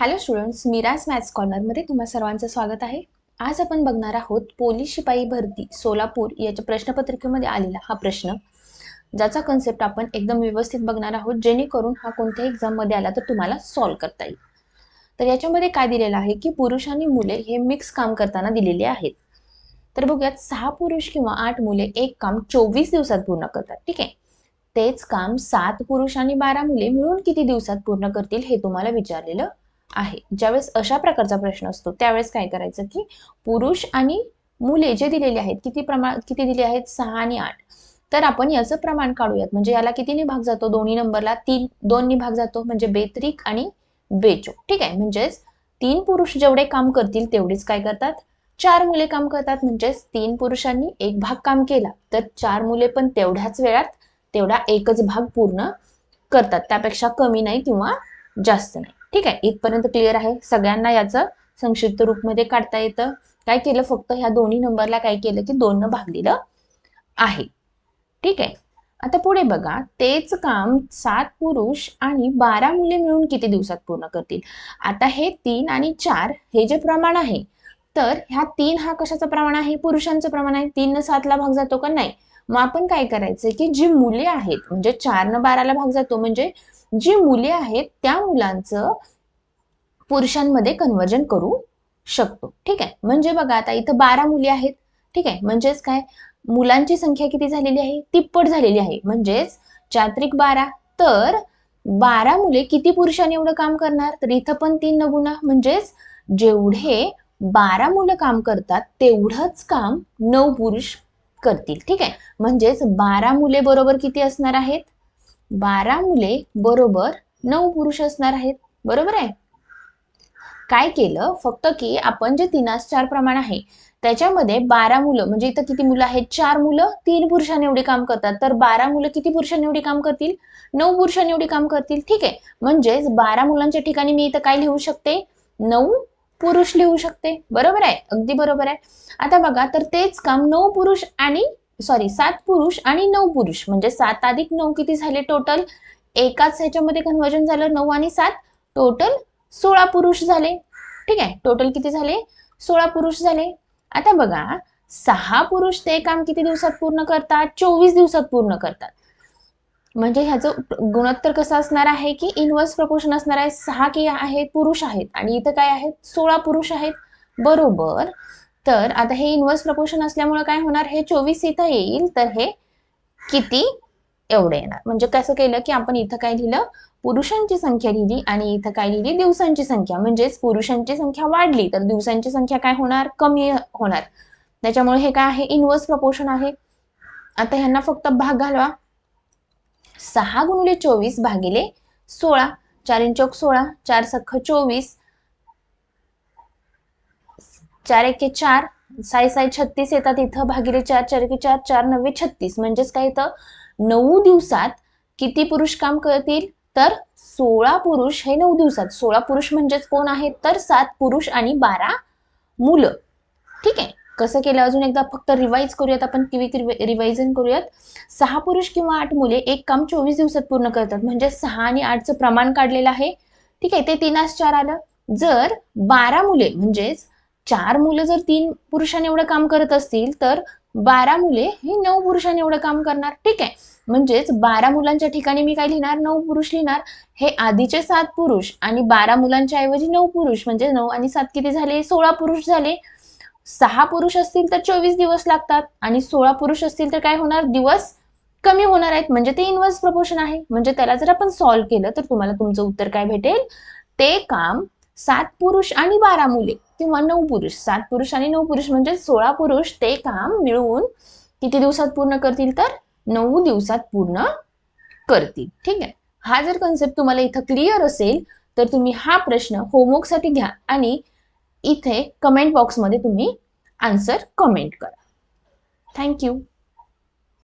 Hello students Miraj maths कॉर्नरमध्ये तुम्हा सर्वांचं स्वागत आहे. आज आपण बघणार आहोत पोलीस शिपाई भरती सोलापूर याच्या प्रश्नपत्रिकेमध्ये आलेला हा प्रश्न ज्याचा कन्सेप्ट आपण एकदम व्यवस्थित बघणार आहोत जेणेकरून हा कोणत्याही एक्झाममध्ये आला तर तुम्हाला सॉल्व करता येईल. तर याच्यामध्ये काय दिलेलं आहे की पुरुष आणि मुले हे मिक्स काम करताना दिलेले आहेत. तर बघूयात सहा पुरुष किंवा आठ मुले एक काम चोवीस दिवसात पूर्ण करतात ठीक आहे? तेच काम सात पुरुष आणि बारा मुले मिळून किती दिवसात पूर्ण करतील हे तुम्हाला विचारलेलं आहे. ज्यावेळेस अशा प्रकारचा प्रश्न असतो त्यावेळेस काय करायचं की पुरुष आणि मुले जे दिलेले आहेत किती प्रमाण किती दिले आहेत? सहा आणि आठ. तर आपण याचं प्रमाण काढूयात. म्हणजे याला कितीने भाग जातो? दोन्ही नंबरला तीन दोननी भाग जातो. म्हणजे बेत्रिक आणि बेचो. ठीक आहे? म्हणजेच तीन पुरुष जेवढे काम करतील तेवढेच काय करतात? चार मुले काम करतात. म्हणजेच तीन पुरुषांनी एक भाग काम केला. तर चार मुले पण तेवढ्याच वेळात तेवढा एकच भाग पूर्ण करतात. त्यापेक्षा कमी नाही किंवा जास्त नाही. ठीक आहे इथपर्यंत क्लिअर आहे. सगळ्यांना याचं संक्षिप्त रूपमध्ये काढता येतं. काय केलं फक्त ह्या दोन्ही नंबरला काय केलं की दोन भागलेलं आहे. ठीक आहे? आता पुढे बघा तेच काम सात पुरुष आणि बारा मुले मिळून किती दिवसात पूर्ण करतील? आता हे तीन आणि चार हे जे प्रमाण आहे तर ह्या तीन हा कशाचं प्रमाण आहे? पुरुषांचं प्रमाण आहे. तीन न सातला भाग जातो का? नाही. मग आपण काय करायचं की जी मुले आहेत म्हणजे चार न बाराला भाग जातो म्हणजे जी मुले आहेत त्या मुलांचं पुरुषांमध्ये कन्वर्जन करू शकतो. ठीक आहे? म्हणजे बघा आता इथं बारा मुली आहेत. ठीक आहे? म्हणजेच काय? मुलांची संख्या किती झालेली आहे? तिप्पट झालेली आहे. म्हणजेच चात्रिक बारा. तर बारा मुले किती पुरुषांनी एवढं काम करणार? तर इथं पण तीन नगुणा म्हणजेच जेवढे बारा मुलं काम करतात तेवढंच काम नऊ पुरुष करतील. ठीक आहे? म्हणजेच बारा मुले बरोबर किती असणार आहेत? बारा मुले बरोबर नऊ पुरुष असणार आहेत. बरोबर आहे? काय केलं? फक्त की आपण जे तीनास चार प्रमाण आहे त्याच्यामध्ये बारा मुलं म्हणजे इथं किती मुलं आहेत? चार मुलं तीन पुरुषांनी एवढी काम करतात. तर बारा मुलं किती पुरुषांनी एवढी काम करतील? नऊ पुरुषांनी एवढी काम करतील. ठीक आहे. म्हणजेच बारा मुलांच्या ठिकाणी मी इथं काय लिहू शकते? नऊ पुरुष लिहू शकते. बरोबर आहे? अगदी बरोबर आहे. आता बघा तर तेच काम नऊ पुरुष आणि सॉरी सात पुरुष आणि नऊ पुरुष. म्हणजे सात अधिक नऊ किती झाले टोटल एकाच ह्याच्यामध्ये कन्वर्जन झालं नऊ आणि सात. टोटल सोळा पुरुष झाले. ठीक आहे? टोटल किती झाले? सोळा पुरुष झाले. आता बघा सहा पुरुष ते काम किती दिवसात पूर्ण करतात? चोवीस दिवसात पूर्ण करतात. म्हणजे ह्याचं गुणोत्तर कसं असणार आहे की इनवर्स प्रपोर्शन असणार आहे? सहा की आहेत पुरुष आहेत. आणि इथं काय आहेत? सोळा पुरुष आहेत. बरोबर. तर आता हे इन्व्हर्स प्रपोर्शन असल्यामुळे काय होणार? हे चोवीस इथं येईल तर हे किती? एवढे येणार. म्हणजे कसं केलं की आपण इथं काय लिहिलं? पुरुषांची संख्या लिहिली आणि इथं काय लिहिली? दिवसांची संख्या. म्हणजेच पुरुषांची संख्या वाढली तर दिवसांची संख्या काय होणार? कमी होणार. त्याच्यामुळे हे काय आहे? इन्व्हर्स प्रपोर्शन आहे. आता ह्यांना फक्त भाग घालवा. सहा गुणिले चोवीस भागिले सोळा. चार इंचोक सोळा. चार सख्ख चोवीस. चार एके चार साय साय छत्तीस येतात इथं भागिले चार चार एके चार चार नव्वे छत्तीस. म्हणजेच काय इथं? नऊ दिवसात किती पुरुष काम करतील? तर सोळा पुरुष हे नऊ दिवसात. सोळा पुरुष म्हणजेच कोण आहेत? तर सात पुरुष आणि बारा मुलं. ठीक आहे? कसं केलं? अजून एकदा फक्त रिवाईज करूयात आपण क्विक रिवायझन करूयात. सहा पुरुष किंवा आठ मुले एक काम चोवीस दिवसात पूर्ण करतात. म्हणजे सहा आणि आठचं प्रमाण काढलेलं आहे. ठीक आहे? ते तीनास चार आलं. जर बारा मुले म्हणजेच चार मुलं जर तीन पुरुषांनी एवढं काम करत असतील तर बारा मुले हे नऊ पुरुषांनी एवढं काम करणार. ठीक आहे? म्हणजेच बारा मुलांच्या ठिकाणी मी काय लिहिणार? नऊ पुरुष लिहिणार. हे आधीचे सात पुरुष आणि बारा मुलांच्या ऐवजी नऊ पुरुष म्हणजे नऊ आणि सात किती झाले? सोळा पुरुष झाले. सहा पुरुष असतील तर चोवीस दिवस लागतात आणि सोळा पुरुष असतील तर काय होणार? दिवस कमी होणार आहेत. म्हणजे ते इन्व्हर्स प्रपोर्शन आहे. म्हणजे त्याला जर आपण सॉल्व्ह केलं तर तुम्हाला तुमचं उत्तर काय भेटेल? ते काम सात पुरुष आणि बारा मुले. किंवा नऊ पुरुष. सात पुरुष आणि नऊ पुरुष म्हणजे सोळा पुरुष ते काम मिळवून किती दिवसात पूर्ण करतील तर? नऊ दिवसात पूर्ण करतील. ठीक आहे? हा जर कन्सेप्ट तुम्हाला इथं क्लिअर असेल तर तुम्ही हा प्रश्न होमवर्कसाठी घ्या आणि इथे कमेंट बॉक्समध्ये तुम्ही आन्सर कमेंट करा. थँक्यू